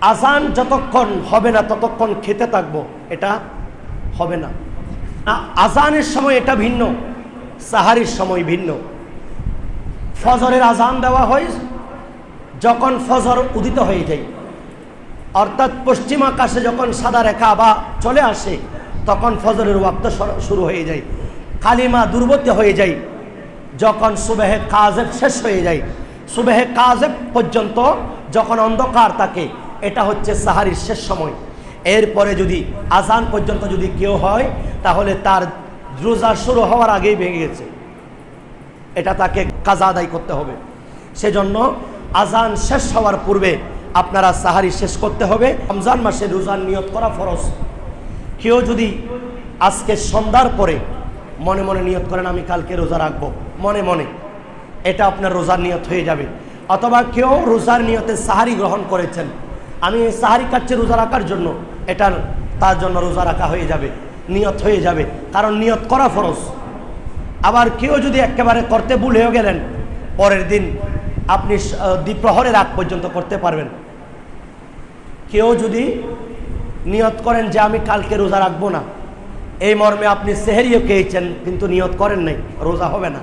আজান যতক্ষণ হবে না, ততক্ষণ খেতে থাকব। এটা হবে না। আজানের সময় এটা ভিন্ন, সাহারির সময় ভিন্ন। ফজরের আজান দেওয়া হয় যখন ফজর উদিত হয়ে যায়। অর্থাৎ পশ্চিম আকাশে যখন সাদা রেখা বা চলে আসে, তখন ফজরের ওয়াক্ত শুরু হয়ে যায়। কালিমা দুর্বত্য হয়ে যায়। যখন সুবেহে কাজেব শেষ হয়ে যায়, সুবেহে কাজেব পর্যন্ত যখন অন্ধকার থাকে এটা হচ্ছে সাহারির শেষ সময়। এরপরে যদি আজান পর্যন্ত যদি কেউ হয়, তাহলে তার রোজা শুরু হওয়ার আগেই ভেঙে গেছে। এটা তাকে কাজা আদায় করতে হবে। সেজন্য আজান শেষ হওয়ার পূর্বে আপনারা সাহারি শেষ করতে হবে। রমজান মাসে রোজার নিয়ত করা ফরজ। কেউ যদি আজকে সন্ধ্যার পরে মনে মনে নিয়ত করেন, আমি কালকে রোজা রাখব। মনে মনে। এটা আপনার রোজার নিয়ত হয়ে যাবে। অথবা কেউ রোজার নিয়তে সাহারি গ্রহণ করেছেন আমি সাহারি খাচ্ছি রোজা রাখার জন্য এটা তার জন্য রোজা রাখা হয়ে যাবে, নিয়ত হয়ে যাবে, কারণ নিয়ত করা ফরজ। আবার কেউ যদি একেবারে করতে ভুলেও গেলেন, পরের দিন আপনি দ্বিপ্রহরের আগ পর্যন্ত করতে পারবেন। কেউ যদি নিয়ত করেন যে আমি কালকে রোজা রাখব না, এই মর্মে আপনি সেহেরিও খেয়েছেন, কিন্তু নিয়ত করেন নাই, রোজা হবে না।